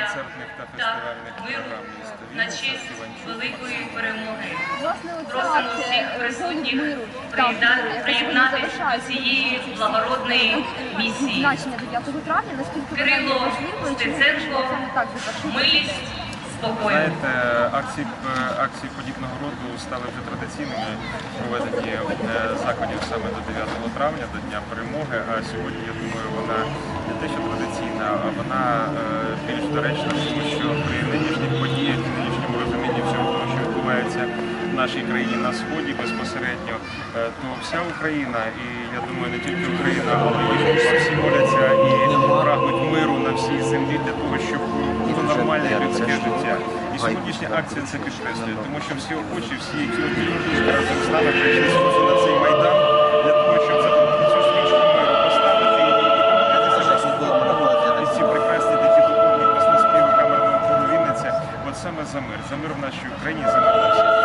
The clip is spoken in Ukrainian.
концертних та фестивальних програм міста на честь великої перемоги. Просимо всіх присутніх миру» приєдна- так, приєднатися до цієї благородної місії. Значення 9 травня, наскільки вона є Кирило Стеценко? Милість. Знаєте, акції, е, акції подібного роду стали вже традиційними проведені е, заходів саме до 9 травня, до Дня перемоги. А сьогодні, я думаю, вона не те, що традиційна, а вона більш тому що при нинішніх подіях, і нинішньому розумінні всього того, що відбувається в нашій країні на сході безпосередньо, е, то вся Україна, і я думаю, не тільки Україна, але і всі моляться і прагнуть миру на всій землі для того, щоб було нормальне людське життя. І сьогоднішня акція це підкреслює, тому що всі охочі, всі, які разом з нами прийшли за мир, за мир в нашій Україні, за мир на всіх.